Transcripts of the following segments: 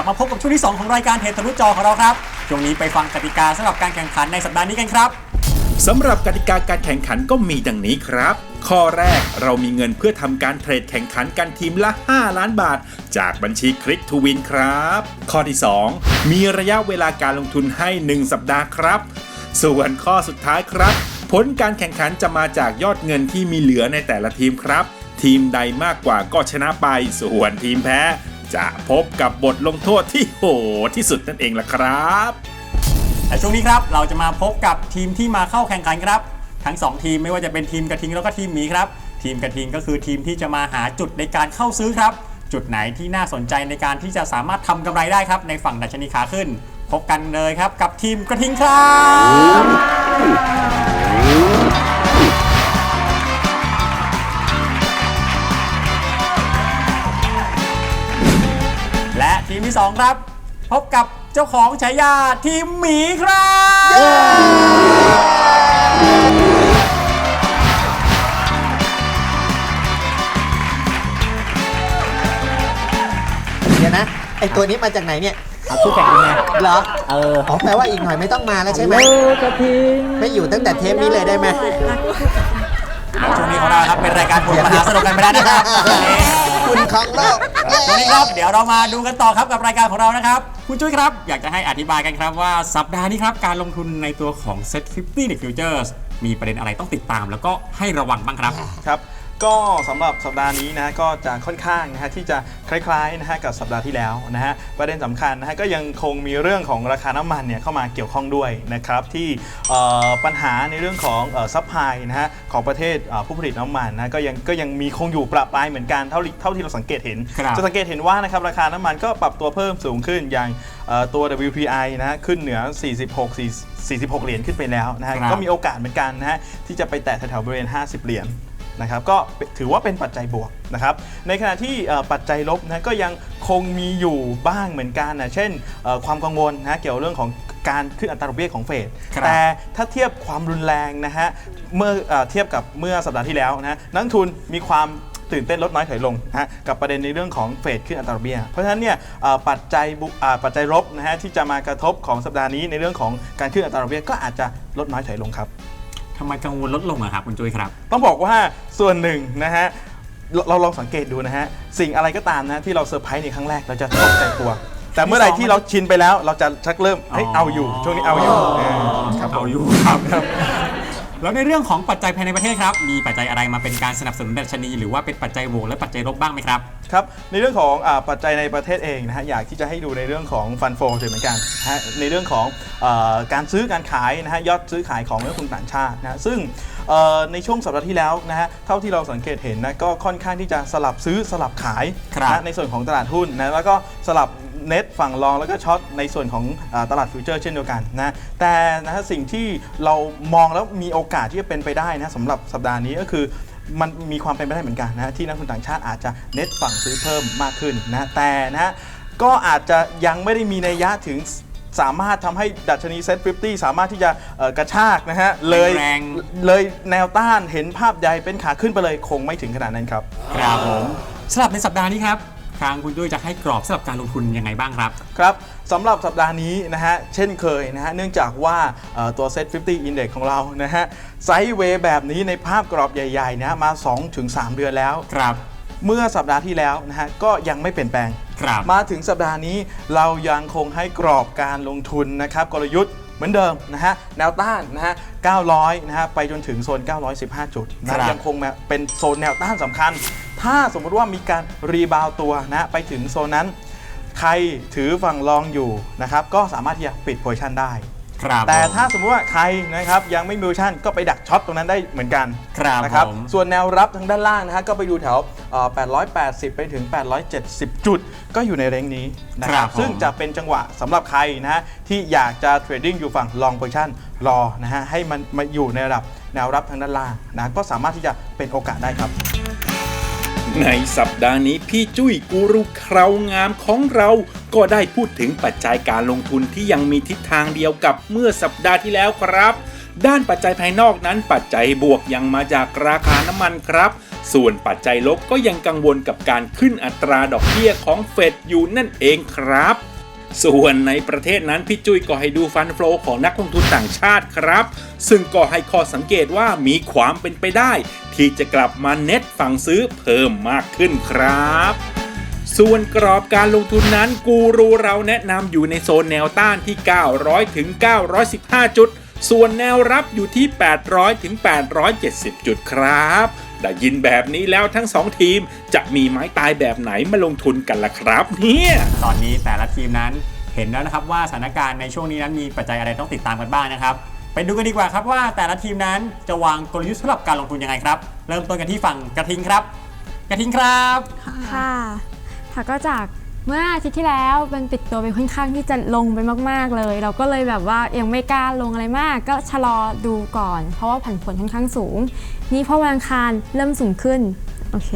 ลับมาพบกับช่วงที่ 2 ของรายการเทรดทะลุจอของเราครับ ช่วงนี้ไปฟังกติกาสำหรับการแข่งขันในสัปดาห์นี้กันครับสำหรับกติกาการแข่งขันก็มีดังนี้ครับ ข้อแรกเรามีเงินเพื่อทำการเทรดแข่งขันกันทีมละ 5 ล้านบาท จากบัญชีคลิกทูวินครับ ข้อที่ 2 มีระยะเวลาการลงทุนให้ 1 สัปดาห์ครับ ส่วนข้อสุดท้ายครับ ผลการแข่งขันจะมาจากยอดเงินที่มีเหลือในแต่ละทีมครับ ทีมใดมากกว่าก็ชนะไป ส่วนทีมแพ้ จะพบกับบทลงโทษที่โหดที่สุดนั่นเองล่ะครับและช่วงนี้ครับเราจะมาพบกับทีมที่มาเข้าแข่งขันครับ ทั้ง 2 ทีมไม่ว่าจะเป็นทีมกระทิงแล้วก็ทีมหมีครับ ทีมกระทิงก็คือทีมที่จะมาหาจุดในการเข้าซื้อครับ จุดไหนที่น่าสนใจในการที่จะสามารถทำกำไรได้ครับ ในฝั่งดัชนีขาขึ้น พบกันเลยครับกับทีมกระทิงครับ ครับ พบกับเจ้าของฉายาทีมหมีครับ เดี๋ยวนะ ไอตัวนี้มาจากไหนเนี่ยเอาคู่แข่งเป็นไงเหรอเอออ๋อแปลว่าอีกหน่อยไม่ต้องมาแล้วใช่ไหมเออกระทิง ไม่อยู่ตั้งแต่เทปนี้เลยได้ไหม ช่วงนี้ของเราครับเป็นรายการผลมหาสนุกกันไปแล้วนะครับคุณของโลกเย้วันนี้ครับเดี๋ยวเรามาดูกันต่อครับกับรายการของเรานะครับคุณจุ้ยครับ อยากจะให้อธิบายกันครับว่าสัปดาห์นี้ครับการลงทุนในตัวของ Set 50ใน Futures มีประเด็นอะไรต้องติดตาม แล้วก็ให้ระวังบ้างครับครับ ก็สำหรับสัปดาห์นี้นะก็จะค่อนข้างนะฮะที่จะคล้ายๆนะฮะกับสัปดาห์ที่แล้วนะฮะประเด็นสำคัญนะฮะก็ยังคงมีเรื่องของราคาน้ำมันเนี่ยเข้ามาเกี่ยวข้องด้วยนะครับที่เอ่อปัญหาในเรื่องของซัพพลายนะฮะของประเทศเอ่อผู้ผลิตน้ำมันนะก็ยังก็ยังมีคงอยู่ประปรายเหมือนกันเท่าที่เท่าที่เราสังเกตเห็นครับจะสังเกตเห็นว่านะครับราคาน้ำมันก็ปรับตัวเพิ่มสูงขึ้นอย่างเอ่อตัว WPI นะฮะขึ้นเหนือ 46 46 เหรียญขึ้นไปแล้วนะฮะครับก็มีโอกาสเหมือนกันนะฮะที่จะไปแตะแถวๆบริเวณ 50 เหรียญ นะครับก็ถือว่าเป็นปัจจัยบวกนะครับในขณะที่เอ่อปัจจัยลบนะก็ยังคงมีอยู่บ้างเหมือนกันนะเช่นเอ่อความกังวลนะเกี่ยวเรื่องของการขึ้นอัตราดอกเบี้ยของเฟดครับแต่ถ้าเทียบความรุนแรงนะฮะเมื่อเออเทียบกับเมื่อสัปดาห์ที่แล้วนะนักลงทุนมีความตื่นเต้นลดน้อยถอยลงนะฮะกับประเด็นในเรื่องของเฟดขึ้นอัตราดอกเบี้ย เพราะฉะนั้นเนี่ยเอ่อปัจจัยบุอ่าปัจจัยลบนะฮะที่จะมากระทบของสัปดาห์นี้ในเรื่องของการขึ้นอัตราดอกเบี้ยก็อาจจะลดน้อยถอยลงครับ ทำไมกังวลลดลงอะครับคุณจุ้ยครับ ต้องบอกว่าส่วนหนึ่งนะฮะเราเราลองสังเกตดูนะฮะ สิ่งอะไรก็ตามนะที่เราเซอร์ไพรส์ในครั้งแรกเราจะตกใจตัว แต่เมื่อไหร่ที่เราชินไปแล้วเราจะชักเริ่มเฮ้ยอ๋อเอาอยู่ ช่วงนี้เอาอยู่เออครับผม เอาอยู่ครับ แล้วในเรื่องของปัจจัยภายในประเทศครับ มีปัจจัยอะไรมาเป็นการสนับสนุนดัชนี หรือว่าเป็นปัจจัยบวกและปัจจัยลบบ้างไหมครับครับในเรื่องของอปัจจัยในประเทศเองนะฮะอยากที่จะให้ดูในเรื่องของฟันโฟเหมือนกันนะฮะในเรื่องของอการซื้อการขายนะฮะยอดซื้อขายของนักลงทุนต่างชาตินะซึ่ง ในช่วงสัปดาห์ที่แล้วนะฮะเท่าที่เราสังเกตเห็นนะก็ค่อนข้างที่จะสลับซื้อสลับขายครับนะในส่วนของตลาดหุ้นนะแล้วก็สลับเน็ตฝั่งรองแล้วก็ช็อตในส่วนของอาตลาดฟิวเจอร์เช่นเดียวกันนะแต่นะฮะสิ่งที่เรามองแล้วมีโอกาสที่จะเป็นไปได้นะสำหรับสัปดาห์นี้ก็คือมันมีความเป็นไปได้เหมือนกันนะที่นักลงทุนต่างชาติอาจจะเน็ตฝั่งซื้อเพิ่มมากขึ้นนะแต่นะฮะก็อาจจะยังไม่ได้มีนัยยะถึง สามารถทำให้ดัชนีเซ็ต50 สามารถที่จะเอ่อกระชากนะฮะเลยแรงเลยแนวต้านเห็นภาพใหญ่เป็นขาขึ้นไปเลยคงไม่ถึงขนาดนั้นครับ ครับผมสำหรับในสัปดาห์นี้ครับทางคุณจุ้ยจะให้กรอบสำหรับการลงทุนยังไงบ้างครับ ครับสำหรับสัปดาห์นี้นะฮะเช่นเคยนะฮะเนื่องจากว่าเอ่อตัว Set 50 Index ของเรานะฮะไซด์เวย์แบบนี้ในภาพกรอบใหญ่ๆนะฮะมา 2-3 เดือนแล้ว ครับ เมื่อสัปดาห์ที่แล้วนะฮะก็ยังไม่เปลี่ยนแปลง ครับมาถึงสัปดาห์นี้เรายังคงให้กรอบการลงทุนนะครับกลยุทธ์เหมือนเดิมนะฮะแนวต้านนะฮะ 900 นะฮะไปจนถึงโซน 915 จุดครันะบ ยังคงมาเป็นโซนแนวต้านสำคัญ ถ้าสมมุติว่ามีการรีบาวด์ตัวนะฮะไปถึงโซนนั้น ใครถือฝั่งรองอยู่นะครับก็สามารถที่จะปิดโพซิชันได้ ครับแต่ผมถ้าสมมติว่าใครนะครับยังไม่มีโพซิชันก็ไปดักช็อตตรงนั้นได้เหมือนกันครับนะครับผม ส่วนแนวรับทางด้านล่างนะฮะก็ไปดูแถวเอ่อ880 ไปถึง 870 จุด ก็อยู่ในเรงนี้นะคครัรับบผม ซึ่งจะเป็นจังหวะสำหรับใครนะฮะที่อยากจะเทรดดิ้งอยู่ฝั่ง long position รอนะฮะให้มันมาอยู่ในระดับแนวรับทางด้านล่างนะก็สามารถที่จะเป็นโอกาสได้ครับ ในสัปดาห์นี้พี่จุ้ยกูรูคราวงามของเรา ก็ได้พูดถึงปัจจัยการลงทุนที่ยังมีทิศทางเดียวกับเมื่อสัปดาห์ที่แล้วครับ ด้านปัจจัยภายนอกนั้นปัจจัยบวกยังมาจากราคาน้ำมันครับ ส่วนปัจจัยลบก็ยังกังวลกับการขึ้นอัตราดอกเบี้ยของเฟดอยู่นั่นเองครับ ส่วนในประเทศนั้นพี่จุ้ยก็ให้ดูฟันโฟลของนักลงทุนต่างชาติครับ ซึ่งก็ให้ข้อสังเกตว่ามีความเป็นไปได้ ที่จะกลับมาเน็ตฝั่งซื้อเพิ่มมากขึ้นครับส่วนกรอบการลงทุนนั้นกูรูเราแนะนำอยู่ในโซนแนวต้านที่ 900 ถึง 915 จุด ส่วนแนวรับอยู่ที่ 800 ถึง 870 จุดครับ ได้ยินแบบนี้แล้วทั้งสองทีมจะมีไม้ตายแบบไหนมาลงทุนกันล่ะครับเนี่ยตอนนี้แต่ละทีมนั้นเห็นแล้วนะครับว่าสถานการณ์ในช่วงนี้นั้นมีปัจจัยอะไรต้องติดตามกันบ้างนะครับ ไปดูกันดีกว่าครับว่าแต่ละทีมนั้นจะวางกลยุทธ์สำหรับการลงทุนยังไงครับ เริ่มต้นกันที่ฝั่งกระทิงครับ กระทิงครับ ค่ะ ค่ะก็จาก เมื่ออาทิตย์ที่แล้วมันปิดตัวไปค่อนข้างที่จะลงไปมาก ๆ เลย เราก็เลยแบบว่ายังไม่กล้าลงอะไรมาก ก็ชะลอดูก่อน เพราะว่าผันผวนค่อนข้างสูง นี่พอวันอังคารเริ่มสูงขึ้นโอเค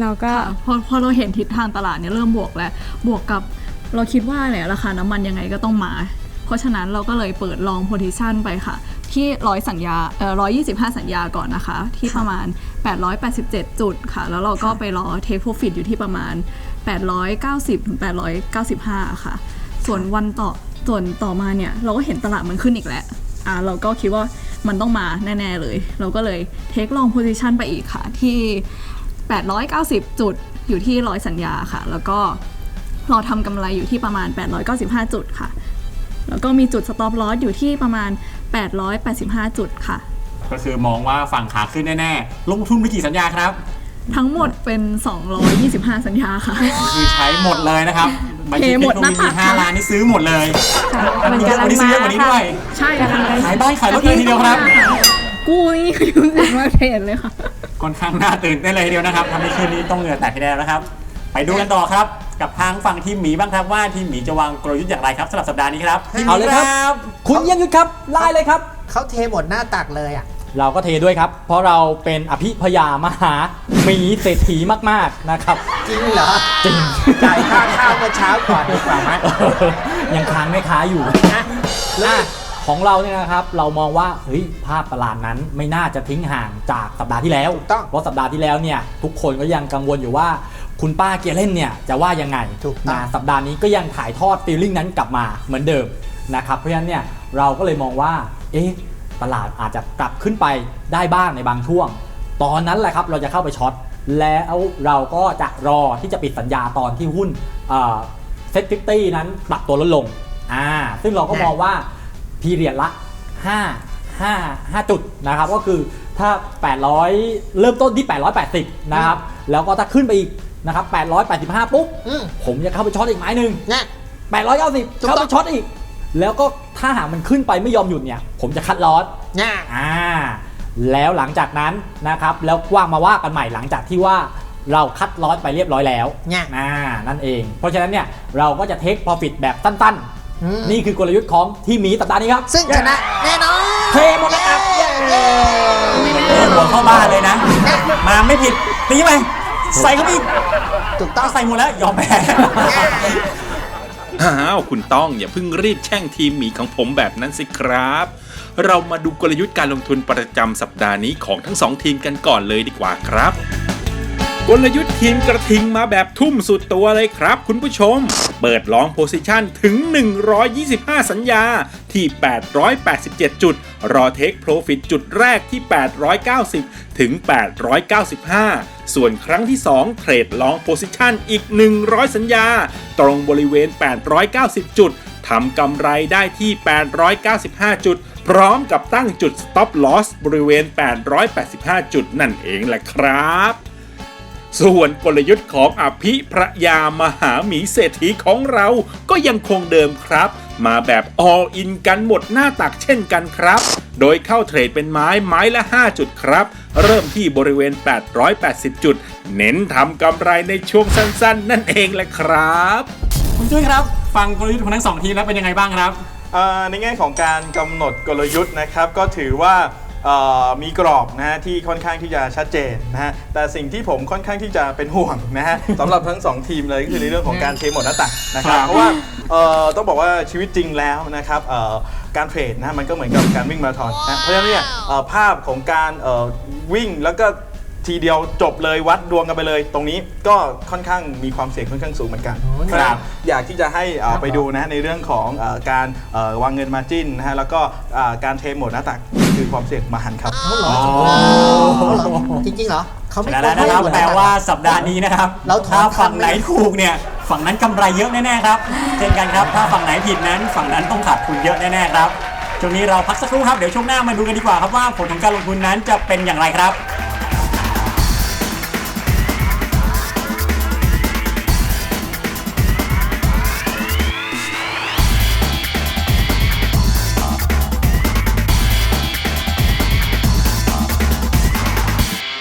เราก็พอพอเราเห็นทิศทางตลาดเนี่ยเริ่มบวกแล้ว บวกกับเราคิดว่าเนี่ยราคาน้ำมันยังไงก็ต้องมา เพราะฉะนั้นเราก็เลยเปิดลองโพซิชันไปค่ะ ที่ร้อยสัญญาเอ่อร้อยยี่สิบห้าสัญญาก่อนนะคะ ที่ประมาณ 887 จุดค่ะ แล้วเราก็ไปรอเทคโปรฟิตอยู่ที่ประมาณ 890ถึง895 ค่ะ ส่วนวันต่อส่วนต่อมาเนี่ยเราก็เห็นตลาดมันขึ้นอีกแล้วอ่าเราก็คิดว่ามันต้องมาแน่ ๆ เลย เราก็เลยเทคลองโพซิชันไปอีกค่ะ ที่ 890 จุดอยู่ที่ร้อยสัญญาค่ะ แล้วก็เราทำกำไรอยู่ที่ประมาณ 895 จุดค่ะ แล้วก็มีจุด stop loss อยู่ที่ประมาณ 885 จุดค่ะ ก็คือมองว่าฝั่งขาขึ้นแน่ ๆ ลงทุนไปกี่สัญญาครับ ทั้งหมดเป็น 225 สัญญาค่ะ คือใช้หมดเลยนะครับบัญชีเทหมดเทคโนโลหน้ายีตัก ห้าล้านนี่ซื้อหมดเลยค่ะวันมันนี้กำลังวันนี้ซื้อเยอะกว่านี้ด้วยใช่ค่ะขายบ้านขายรถเลยทีเดียวครับ กู้นี่ยูสิมาเทรดเลยค่ะ ค่อนข้างน่าตื่นเต้นเลยทีเดียวนะครับทำให้คืนนี้ต้องเหงื่อแตกทีเดียวนะครับ ไปดูกันต่อครับ กับทางฝั่งทีมหมีบ้างครับว่าทีมหมีจะวางกลยุทธ์อย่างไรครับสำหรับสัปดาห์นี้ครับทีมหมีเอาเลยครับ คุณเยี่ยมยุทธครับไล่เลยครับ เขาเทหมดหน้าตักเลยอะ เราก็เทด้วยครับ เพราะเราเป็นอภิพยามหาหมีเศรษฐีมากๆนะครับ จริงเหรอจริง จ่ายค่าข้าวเมื่อเช้าก่อนดีกว่าไหม ยังค้างไม่ค้าอยู่อะของเราเนี่ยนะครับ เรามองว่าเฮ้ยภาพตลาดนั้นไม่น่าจะทิ้งห่างจากสัปดาห์ที่แล้ว ถูกต้องเพราะสัปดาห์ที่แล้วเนี่ยทุกคนก็ยังกังวลอยู่ว่า คุณป้าเกียร์เล่นเนี่ยจะว่ายังไงถูกต้อง นะสัปดาห์นี้ก็ยังถ่ายทอดฟีลลิ่งนั้นกลับมาเหมือนเดิมนะครับเพราะฉะนั้นเนี่ยเราก็เลยมองว่าเอ๊ะ ตลาดอาจจะกลับขึ้นไปได้บ้างในบางช่วง ตอนนั้นแหละครับเราจะเข้าไปช็อตแล้วเราก็จะรอที่จะปิดสัญญาตอนที่หุ้นเซ็ตฟิฟตี้นั้นปรับตัวลดลงอ่าซึ่งเราก็มองว่าพีเรียดละ 5 5 5 จุดนะครับก็คือถ้า 800 เริ่มต้นที่ 880 นะครับ แล้วก็ถ้าขึ้นไปอีกนะครับ885 ปุ๊บอืมผมจะเข้าไปช็อตอีกไม้หนึ่งเนี่ย890ถูกต้องเข้าไปช็อตอีก แล้วก็ถ้าหากมันขึ้นไปไม่ยอมหยุดเนี่ย ผมจะคัดลอสเนี่ยอ่า แล้วหลังจากนั้นนะครับ แล้วว่างมาว่ากันใหม่หลังจากที่ว่าเราคัดลอสไปเรียบร้อยแล้วเนี่ยอ่านั่นเอง เพราะฉะนั้นเนี่ยเราก็จะเทค profit แบบสั้นอืมๆนี่คือกลยุทธ์ของที่หมีสัปดาห์นี้ครับ ซึ่งชนะแน่นอนเทหมดแล้วครับเย้เปิดหัวเข้าบ้านเลยนะ มาไม่ผิดตีไปใส่เข้าไปอีกถูกต้องใส่หมดแล้วยอมแพ้ อ้าวคุณต้องอย่าเพิ่งรีบแช่งทีมหมีของผมแบบนั้นสิครับ เรามาดูกลยุทธ์การลงทุนประจำสัปดาห์นี้ของทั้งสองทีมกันก่อนเลยดีกว่าครับ กลยุทธ์ทีมกระทิงมาแบบทุ่มสุดตัวเลยครับคุณผู้ชม เปิดลองโพซิชันถึง 125 สัญญาที่ 887 จุด รอเทคโปรฟิตจุดแรกที่ 890 ถึง 895 ส่วนครั้งที่ 2 เทรดลองโพซิชันอีก 100 สัญญา ตรงบริเวณ 890 จุดทำกำไรได้ที่ 895 จุด พร้อมกับตั้งจุด stop loss บริเวณ 885 จุดนั่นเองแหละครับ ส่วนกลยุทธ์ของอภิพระยามหาหมีเศรษฐีของเราก็ยังคงเดิมครับ มาแบบ all in กันหมดหน้าตักเช่นกันครับ โดยเข้าเทรดเป็นไม้ไม้ละ 5 จุดครับ เริ่มที่บริเวณ 880 จุด เน้นทำกำไรในช่วงสั้นๆ นั่นเองแหละครับ คุณจุ้ยครับ ฟังกลยุทธ์ของทั้งสองทีมแล้วเป็นยังไงบ้างครับ เอ่อในแง่ของการกำหนดกลยุทธ์นะครับ ก็ถือว่าเอ่อ มีกรอบนะฮะที่ค่อนข้างที่จะชัดเจนนะฮะแต่สิ่งที่ผมค่อนข้างที่จะเป็นห่วงนะฮะสำหรับทั้งสองทีมเลยก็คือในเรื่องของการเทหมดหน้าตักนะครับครับเพราะว่าเอ่อต้องบอกว่าชีวิตจริงแล้วนะครับเอ่อการเทรดนะฮะมันก็เหมือนกับการวิ่งมาราธอนนะเพราะฉะนั้นเนี่ยเอ่อภาพของการเอ่อวิ่งแล้วก็ทีเดียวจบเลยวัดดวงกันไปเลย ตรงนี้ก็ค่อนข้างมีความเสี่ยงค่อนข้างสูงเหมือนกันโอ้ยครับอยากที่จะให้เอ่อไปดูนะในเรื่องของเอ่อการเอ่อวางเงินมาจิ้นนะฮะแล้วก็อ่าการเทรดโหมดหน้าตัก คือความเสี่ยงมหันต์ครับเอาเหรออ๋อเอาเหรอจริงๆเหรอเขาไม่แล้วนะครับไม่แปลว่าสัปดาห์นี้นะครับเราถอนถ้าฝั่งคำไหนถูกเนี่ย ฝั่งนั้นกำไรเยอะแน่ๆครับ เช่นกันครับถ้าฝั่งไหนผิดนั้น ฝั่งนั้นต้องขาดทุนเยอะแน่ๆครับช่วงนี้เราพักสักครู่ครับเดี๋ยวช่วงหน้ามาดูกันดีกว่าครับว่าผลของการลงทุนนั้นจะเป็นอย่างไรครับ